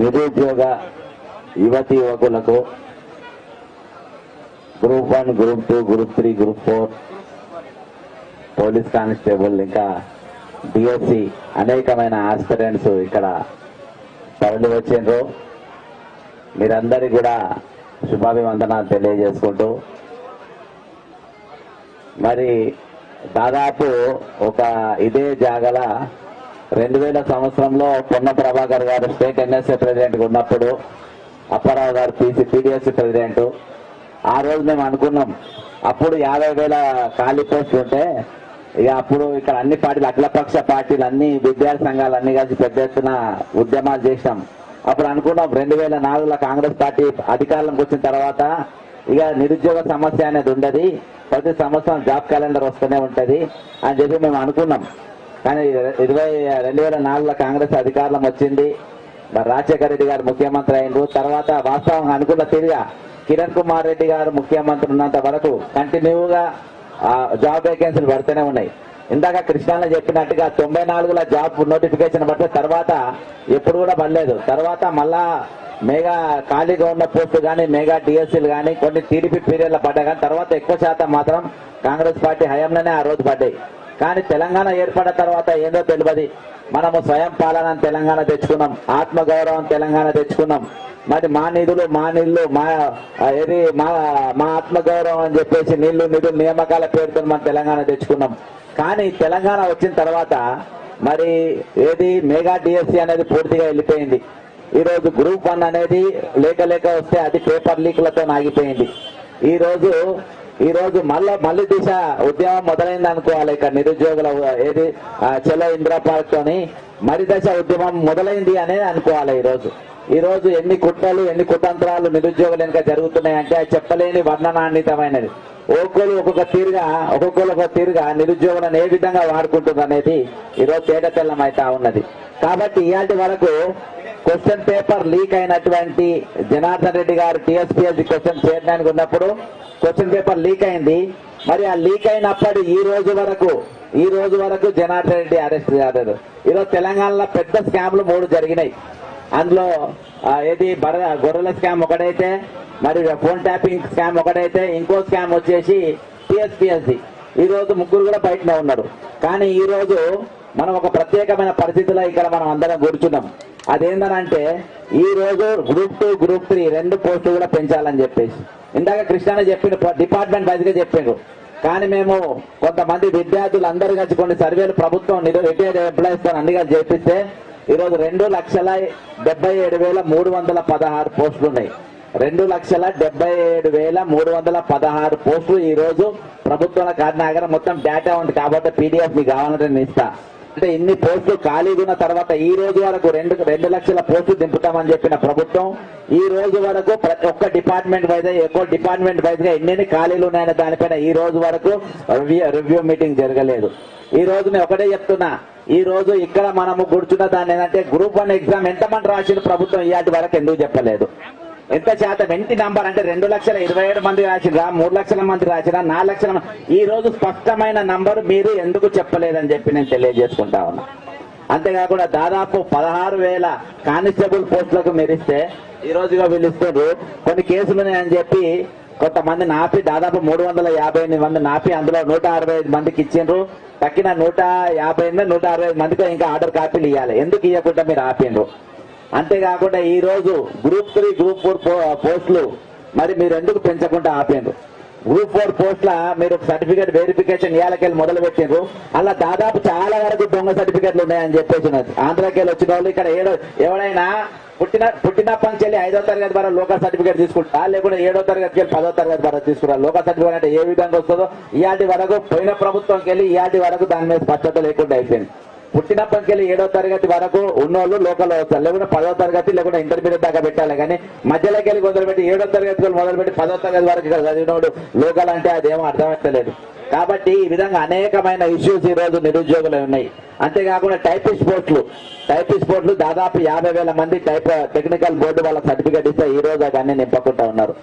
నిరుద్యోగ యువతి యువకులకు group one group two group three group four police constable ఇంకా డిఎస్సి అనేకమైన ఆస్పిరెంట్స్ ఇక్కడ తరలి వచ్చిండ్రు. మీరందరికీ కూడా శుభాభివందనాలు తెలియజేసుకుంటూ మరి దాదాపు ఒక ఇదే జాగల రెండు వేల సంవత్సరంలో పొన్న ప్రభాకర్ గారు స్టేట్ ఎన్ఎస్ఏ ప్రెసిడెంట్ ఉన్నప్పుడు అప్పారావు గారు పీసీ పీడిఎస్సీ ప్రెసిడెంట్. ఆ రోజు మేము అనుకున్నాం అప్పుడు యాభై వేల ఖాళీ పోస్టులు ఉంటే ఇక అప్పుడు ఇక్కడ అన్ని పార్టీలు అఖిలపక్ష పార్టీలు అన్ని విద్యార్థి సంఘాలు అన్ని కలిసి పెద్ద ఎత్తున ఉద్యమాలు చేసినాం అప్పుడు అనుకున్నాం రెండు వేల నాలుగులో కాంగ్రెస్ పార్టీ అధికారంలోకి వచ్చిన తర్వాత ఇక నిరుద్యోగ సమస్య అనేది ఉండదు ప్రతి సంవత్సరం జాబ్ క్యాలెండర్ వస్తూనే ఉంటుంది అని చెప్పి మేము అనుకున్నాం. కానీ ఇరవై రెండు వేల నాలుగులో కాంగ్రెస్ అధికారం వచ్చింది. మరి రాజశేఖర రెడ్డి గారు ముఖ్యమంత్రి అయినరు. తర్వాత వాస్తవంగా అనుకున్న తిరిగా కిరణ్ కుమార్ రెడ్డి గారు ముఖ్యమంత్రి ఉన్నంత వరకు కంటిన్యూగా జాబ్ వేకెన్సీలు పడుతూనే ఉన్నాయి. ఇందాక కృష్ణాలో చెప్పినట్టుగా తొంభై నాలుగులో జాబ్ నోటిఫికేషన్ పడితే తర్వాత ఎప్పుడు కూడా పడలేదు. తర్వాత మళ్ళా మెగా ఖాళీగా ఉన్న పోస్టు కానీ మెగా డిఎస్సీలు కానీ కొన్ని టీడీపీ పీరియడ్లో పడ్డా కానీ తర్వాత ఎక్కువ శాతం మాత్రం కాంగ్రెస్ పార్టీ హయాంలోనే ఆ రోజు పడ్డాయి. కానీ తెలంగాణ ఏర్పడిన తర్వాత ఏందో తెలియదు మనము స్వయం పాలన తెలంగాణ తెచ్చుకున్నాం. ఆత్మగౌరవం తెలంగాణ తెచ్చుకున్నాం. మరి మా నిధులు మా నీళ్ళు మా ఏది మా మా ఆత్మగౌరవం అని చెప్పేసి నీళ్ళు నిధులు నియామకాల పేరుతో మనం తెలంగాణ తెచ్చుకున్నాం. కానీ తెలంగాణ వచ్చిన తర్వాత మరి ఏది మెగా డిఎస్సి అనేది పూర్తిగా వెళ్ళిపోయింది. ఈరోజు గ్రూప్ వన్ అనేది లేక లేక వస్తే అది పేపర్ లీక్లతో ఆగిపోయింది. ఈరోజు ఈ రోజు మళ్ళా మళ్ళీ దిశ ఉద్యమం మొదలైంది అనుకోవాలి. ఇక్కడ నిరుద్యోగుల ఏది? ఆ, ఇందిరా పార్క్ తోని మరి దశ ఉద్యమం మొదలైంది అనేది అనుకోవాలి ఈ రోజు. ఈ రోజు ఎన్ని కుట్రలు ఎన్ని కుతంత్రాలు నిరుద్యోగులు వెనుక జరుగుతున్నాయంటే అది చెప్పలేని వర్ణనాన్వితమైనది. ఒక్కొక్కరు ఒక్కొక్క తీరుగా ఒక్కొక్కరు ఒక్కొక్క తీరుగా నిరుద్యోగులను ఏ విధంగా వాడుకుంటుంది అనేది ఈరోజు తేట తెల్లం ఉన్నది. కాబట్టి ఇలాంటి వరకు క్వశ్చన్ పేపర్ లీక్ అయినటువంటి జనార్దన్ రెడ్డి గారు టీఎస్పీఎస్సీ క్వశ్చన్ చేయడానికి ఉన్నప్పుడు క్వశ్చన్ పేపర్ లీక్ అయింది. మరి ఆ లీక్ అయినప్పటి ఈ రోజు వరకు ఈ రోజు వరకు జనార్దన్ రెడ్డి అరెస్ట్ కాలేదు ఈరోజు తెలంగాణలో పెద్ద స్కామ్లు మూడు జరిగినాయి. అందులో ఏది బర గొర్రెల స్కామ్ ఒకటైతే మరి ఫోన్ ట్యాపింగ్ స్కామ్ ఒకటైతే ఇంకో స్కామ్ వచ్చేసి టిఎస్పిఎస్సి ఈ రోజు ముగ్గురు కూడా బయటనే ఉన్నారు. కానీ ఈ రోజు మనం ఒక ప్రత్యేకమైన పరిస్థితిలో ఇక్కడ మనం అందరం కూర్చున్నాం. అదేందనంటే ఈ రోజు గ్రూప్ టూ గ్రూప్ త్రీ రెండు పోస్టులు కూడా పెంచాలని చెప్పేసి. ఇందాక కృష్ణ చెప్పిన డిపార్ట్మెంట్ వైజ్గా చెప్పిండు. కానీ మేము కొంతమంది విద్యార్థులు అందరూ కలిసి కొన్ని సర్వేలు ప్రభుత్వం రిటైర్డ్ ఎంప్లాయీస్తో అన్ని కలిసి చేపిస్తే ఈరోజు రెండు లక్షల డెబ్బై ఏడు వేల మూడు వందల పదహారు పోస్టులు ఉన్నాయి. రెండు లక్షల డెబ్బై ఏడు వేల మూడు వందల పదహారు పోస్టులు ఈరోజు రోజు ప్రభుత్వం మొత్తం డేటా ఉంది కాబట్టి పీడిఎఫ్ మీకు కావాలంటే నేను ఇస్తాను అంటే ఇన్ని పోస్టులు ఖాళీగా ఉన్న తర్వాత ఈ రోజు వరకు రెండు రెండు లక్షల పోస్టులు దింపుతామని చెప్పిన ప్రభుత్వం ఈ రోజు వరకు ప్రతి ఒక్క డిపార్ట్మెంట్ వైజ్ ఎక్కువ డిపార్ట్మెంట్ వైజ్గా ఎన్ని ఖాళీలు ఉన్నాయనే దానిపైన ఈ రోజు వరకు రివ్యూ రివ్యూ మీటింగ్ జరగలేదు. ఈ రోజు నేను ఒకటే చెప్తున్నా ఈ రోజు ఇక్కడ మనము కూర్చున్న దాన్ని ఏంటంటే గ్రూప్ వన్ ఎగ్జామ్ ఎంతమంది రాసిన ప్రభుత్వం? ఇయాటి వరకు ఎందుకు చెప్పలేదు. ఎంత శాతం వెంటి నంబర్ అంటే రెండు లక్షల ఇరవై ఏడు మంది రాసిరా మూడు లక్షల మంది రాసిరా నాలుగు లక్షల ఈ రోజు స్పష్టమైన నంబర్ మీరు ఎందుకు చెప్పలేదని చెప్పి నేను తెలియజేసుకుంటా ఉన్నా. అంతేకాకుండా దాదాపు పదహారు వేల కానిస్టేబుల్ పోస్టులకు మెరిస్తే ఈ రోజుగా వీళ్ళు ఇస్తున్నారు కొన్ని కేసులు అని చెప్పి కొంతమంది నాపి దాదాపు మూడు వందల యాభై ఎనిమిది మంది నాపి అందులో నూట అరవై ఐదు మందికి ఇచ్చిండ్రు. తక్కిన నూట యాభై ఎనిమిది నూట అరవై ఐదు మందికి ఇంకా ఆర్డర్ కాపీలు ఇవ్వాలి ఎందుకు ఇవ్వకుండా మీరు ఆపిండ్రు? అంతేకాకుండా ఈ రోజు గ్రూప్ త్రీ గ్రూప్ ఫోర్ పోస్టులు మరి మీరు ఎందుకు పెంచకుండా ఆపిండ్రు గ్రూప్ ఫోర్ పోస్ట్ల మీరు సర్టిఫికేట్ వెరిఫికేషన్ ఇయాలకెళ్ళి మొదలు పెట్టిండ్రు అలా దాదాపు చాలా వరకు దొంగ సర్టిఫికేట్లు ఉన్నాయని చెప్పేసి ఉన్నది ఆంధ్రాకెళ్ళి వచ్చిన వాళ్ళు ఇక్కడ ఏడో ఎవడైనా పుట్టిన పుట్టినప్పటి నుంచి వెళ్ళి ఐదో తరగతి వరకు లోకల్ సర్టిఫికేట్ తీసుకుంటా లేకుంటే ఏడో తరగతికి వెళ్ళి పదో తరగతి వరకు తీసుకుంటా లోకల్ సర్టిఫికేట్ అంటే ఏ విధంగా వస్తుందో ఇయాటి వరకు పోయిన ప్రభుత్వంకి వెళ్ళి ఇయాటి వరకు దాని మీద స్పష్టత లేకుండా అయిపోయింది. పుట్టినప్పటికి వెళ్ళి ఏడో తరగతి వరకు ఉన్నోళ్ళు లోకల్ వస్తారు. లేకుంటే పదో తరగతి లేకుంటే ఇంటర్మీడియట్ దాకా పెట్టాలి. కానీ మధ్యలోకి వెళ్ళి మొదలుపెట్టి ఏడో తరగతి మొదలుపెట్టి పదో తరగతి వరకు చదివినోడు లోకల్ అంటే అదేమో అర్థమవుతలేదు కాబట్టి ఈ విధంగా అనేకమైన ఇష్యూస్ ఈ రోజు నిరుద్యోగులు ఉన్నాయి. అంతేకాకుండా టైపిస్ట్ పోస్టులు టైపిస్ట్ పోస్టులు దాదాపు యాభై వేల మంది టైప్ టెక్నికల్ బోర్డు వాళ్ళ సర్టిఫికేట్ ఇస్తే ఈ రోజు అవన్నీ నింపకుండా ఉన్నారు.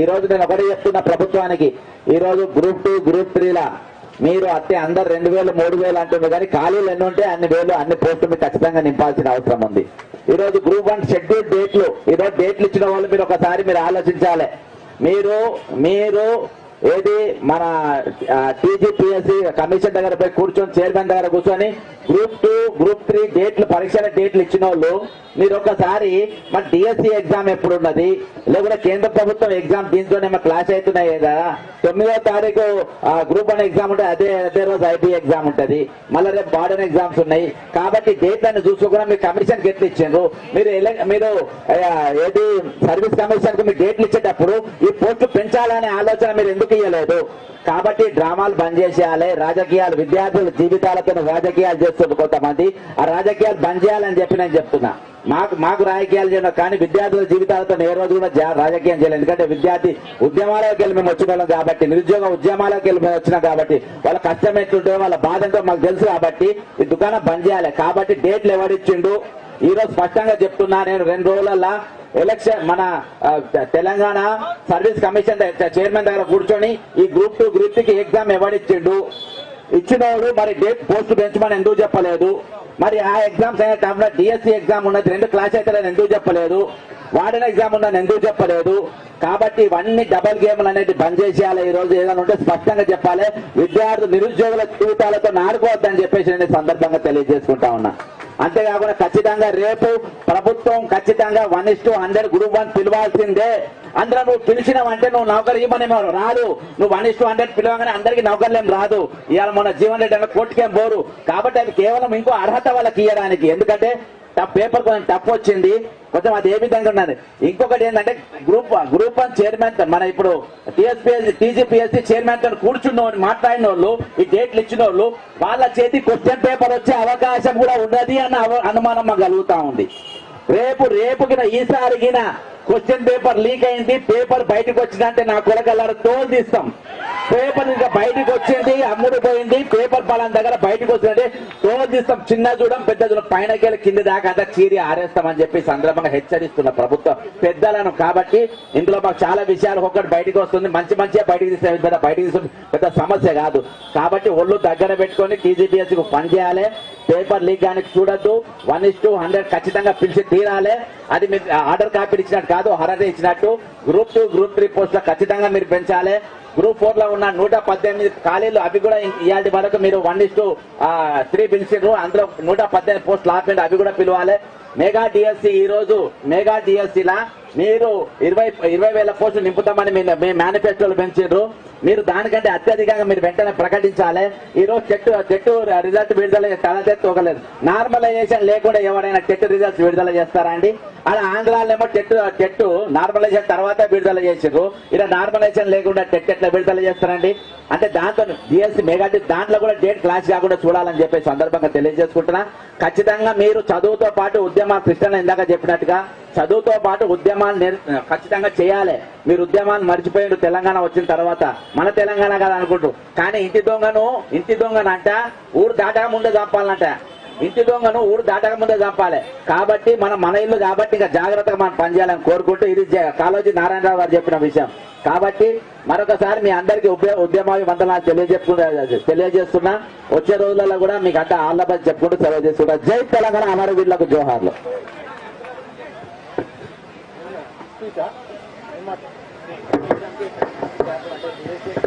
ఈ రోజు నేను ఒకటి చెప్తున్న ప్రభుత్వానికి ఈ రోజు గ్రూప్ టూ గ్రూప్ త్రీల మీరు అత్తే అందరు రెండు వేలు మూడు వేలు అంటున్నారు కానీ ఖాళీలు ఎన్ని ఉంటే అన్ని వేలు అన్ని పోస్టులు మీరు ఖచ్చితంగా నింపాల్సిన అవసరం ఉంది. ఈరోజు గ్రూప్ వన్ షెడ్యూల్ డేట్లు ఈరోజు డేట్లు ఇచ్చిన వాళ్ళు మీరు ఒకసారి మీరు ఆలోచించాలి. మీరు మీరు ఏది మన టీజీపీఎస్సీ కమిషన్ దగ్గర పోయి కూర్చొని చైర్మన్ దగ్గర కూర్చొని గ్రూప్ టూ గ్రూప్ త్రీ డేట్లు పరీక్షల డేట్లు ఇచ్చిన వాళ్ళు మీరు ఒకసారి మన డిఎస్సి ఎగ్జామ్ ఎప్పుడు ఉన్నది లేకుంటే కేంద్ర ప్రభుత్వం ఎగ్జామ్ దీంతోనే మన క్లాస్ అవుతున్నాయి కదా. తొమ్మిదో తారీఖు గ్రూప్ వన్ ఎగ్జామ్ ఉంటుంది అదే అదే రోజు ఐటీ ఎగ్జామ్ ఉంటుంది. మళ్ళీ రేపు బార్డన్ ఎగ్జామ్స్ ఉన్నాయి. కాబట్టి డేట్లను చూసుకోకుండా మీరు కమిషన్ ఎట్లా ఇచ్చారు మీరు మీరు ఏది సర్వీస్ కమిషన్కు మీరు డేట్లు ఇచ్చేటప్పుడు ఈ పోస్టులు పెంచాలనే ఆలోచన మీరు ఎందుకు తీయలేదు కాబట్టి డ్రామాలు బంద్ చేసేయాలి. రాజకీయాలు విద్యార్థుల జీవితాలతో రాజకీయాలు చేస్తున్నారు కొంతమంది. ఆ రాజకీయాలు బంద్ చేయాలని చెప్పి నేను చెప్తున్నా. మాకు మాకు రాజకీయాలు చేయడం కానీ విద్యార్థుల జీవితాలతో ఏ రోజు కూడా రాజకీయం చేయలేదు. ఎందుకంటే విద్యార్థి ఉద్యమాలకు వెళ్ళి మేము వచ్చిన వాళ్ళం కాబట్టి నిరుద్యోగ ఉద్యమాలకు వెళ్ళి మేము వచ్చినాం కాబట్టి వాళ్ళ కష్టం ఎట్లుంటుందో వాళ్ళ బాధ ఎంతో మాకు తెలుసు కాబట్టి ఈ దుకాణం బంద్ చేయాలి. కాబట్టి డేట్లు ఎవరిచ్చిండు? ఈ రోజు స్పష్టంగా చెప్తున్నా నేను రెండు రోజులల్లా ఎలక్షన్ మన తెలంగాణ సర్వీస్ కమిషన్ చైర్మన్ దగ్గర కూర్చొని ఈ గ్రూప్ టూ గ్రూప్కి ఎగ్జామ్ ఎవరిచ్చిండు ఇచ్చినోడు మరి డేట్ పోస్ట్ పెంచమని ఎందుకు చెప్పలేదు? మరి ఆ ఎగ్జామ్స్ అయిన టైంలో డిఎస్సి ఎగ్జామ్ ఉన్నది. రెండు క్లాస్ అయితే నేను ఎందుకు చెప్పలేదు? వాడిన ఎగ్జామ్ ఉన్నది ఎందుకు చెప్పలేదు? కాబట్టి ఇవన్నీ డబల్ గేమ్లు అనేది బంద్ చేసేయాలి. ఈ రోజు ఏదైనా ఉంటే స్పష్టంగా చెప్పాలి. విద్యార్థులు నిరుద్యోగుల జీవితాలతో నాడుకోవద్దని చెప్పేసి నేను సందర్భంగా తెలియజేసుకుంటా ఉన్నా. అంతేకాకుండా ఖచ్చితంగా రేపు ప్రభుత్వం ఖచ్చితంగా one is to hundred group one పిలవాల్సిందే. అందులో నువ్వు పిలిచినావంటే నువ్వు నౌకరు ఇవ్వమని రాదు. నువ్వు వన్ ఇస్ టూ హండ్రెడ్ పిలవగానే అందరికీ నౌకర్లేం రాదు. ఇవాళ మన జీవన్ రెడ్డి అన్న కోర్టుకేం పోరు. కాబట్టి అది కేవలం ఇంకో అర్హత వాళ్ళకి ఇవ్వడానికి ఎందుకంటే టఫ్ పేపర్ కొంచెం టఫ్ వచ్చింది. కొంచెం అది ఏ విధంగా ఉన్నది? ఇంకొకటి ఏంటంటే గ్రూప్ గ్రూప్ వన్ చైర్మన్ మన ఇప్పుడు టీఎస్పీఎస్సీ టీజీపీఎస్సీ చైర్మన్తో కూర్చున్న వాళ్ళు మాట్లాడిన వాళ్ళు ఈ డేట్లు ఇచ్చిన వాళ్ళు వాళ్ళ చేతి క్వశ్చన్ పేపర్ వచ్చే అవకాశం కూడా ఉన్నది అన్న అనుమానం మాకు కలుగుతా ఉంది. రేపు రేపుకిన ఈసారిగిన క్వశ్చన్ పేపర్ లీక్ అయింది పేపర్ బయటకు వచ్చిందంటే నా కొలకల్లారు తోలు తీస్తాం. పేపర్ ఇంకా బయటకు వచ్చింది అమ్ముడు పోయింది పేపర్ పలాన్ దగ్గర బయటకు వచ్చిందంటే తోలు తీస్తాం. చిన్న చూడం పెద్ద చూడం పైనకెళ్ళి కింద దాకా అంతా చీరి ఆరేస్తామని చెప్పి సందర్భంగా హెచ్చరిస్తున్న ప్రభుత్వం పెద్దలను కాబట్టి ఇందులో మాకు చాలా విషయాలు ఒక్కటి బయటకు వస్తుంది. మంచి మంచిగా బయటకు తీసే పెద్ద బయటకు తీస్తుంది పెద్ద సమస్య కాదు. కాబట్టి ఒళ్ళు దగ్గర పెట్టుకొని టీజీపీఎస్సీకి పని చేయాలి. పేపర్ లీక్ కానీ చూడొద్దు. వన్ ఇస్ టూ హండ్రెడ్ ఖచ్చితంగా పిలిచి తీరాలి. అది మీరు ఆర్డర్ కాపీ ఇచ్చినట్టు కాదు హరదే ఇచ్చినట్టు గ్రూప్ టూ గ్రూప్ త్రీ పోస్టులు ఖచ్చితంగా మీరు పెంచాలి. గ్రూప్ ఫోర్లో ఉన్న నూట పద్దెనిమిది ఖాళీలు అవి కూడా ఇవాళ వరకు మీరు వన్ ఇస్ టూ త్రీ పిలిచిండ్రు. అందులో నూట పద్దెనిమిది పోస్టులు ఆపండి అవి కూడా పిలవాలి. మెగా డిఎస్సి ఈ రోజు మెగా డిఎస్సి లా మీరు ఇరవై ఇరవై వేల పోస్టులు నింపుతామని మీ మీ మేనిఫెస్టోలు పెంచారు మీరు దానికంటే అత్యధికంగా మీరు వెంటనే ప్రకటించాలి. ఈరోజు చెట్టు చెట్టు రిజల్ట్ విడుదల తలదెత్తుకోలేదు నార్మలైజేషన్ లేకుండా ఎవరైనా చెట్టు రిజల్ట్స్ విడుదల చేస్తారా అండి? అలా ఆంధ్రాలేమో ఏమో చెట్టు నార్మలైజేషన్ తర్వాత విడుదల చేసారు ఇలా నార్మలైజేషన్ లేకుండా టెట్ ఎట్లా విడుదల చేస్తారండి అంటే దాంతో డిఎస్సి మెగాటి దాంట్లో కూడా డేట్ క్లాస్ కాకుండా చూడాలని చెప్పేసి సందర్భంగా తెలియజేసుకుంటున్నా. ఖచ్చితంగా మీరు చదువుతో పాటు ఉద్యమ కృష్ణ ఇందాక చెప్పినట్టుగా చదువుతో పాటు ఉద్యమాలు ఖచ్చితంగా చేయాలి. మీరు ఉద్యమాలు మర్చిపోయిండు తెలంగాణ వచ్చిన తర్వాత. మన తెలంగాణ కదా అనుకుంటూ. కానీ ఇంటి దొంగను ఇంటి దొంగనంట ఊరు దాటక ముందే చంపాలంట ఇంటి దొంగను ఊరు దాటక ముందే చంపాలి కాబట్టి మనం మన ఇల్లు కాబట్టి ఇంకా జాగ్రత్తగా మనం పనిచేయాలని కోరుకుంటూ ఇది కాలోజీ కాళోజీ నారాయణరావు గారు చెప్పిన విషయం. కాబట్టి మరొకసారి మీ అందరికీ ఉద్య- ఉద్యమావి వందనాలు తెలియజెప్పుకుంటా తెలియజేస్తున్నా. వచ్చే రోజులలో కూడా మీకు అంతా ఆళ్ళబడి చెప్పుకుంటూ సెలవు చేసుకుంటా జై తెలంగాణ అమరవీరులకు జోహార్లు. tidak, memang tidak.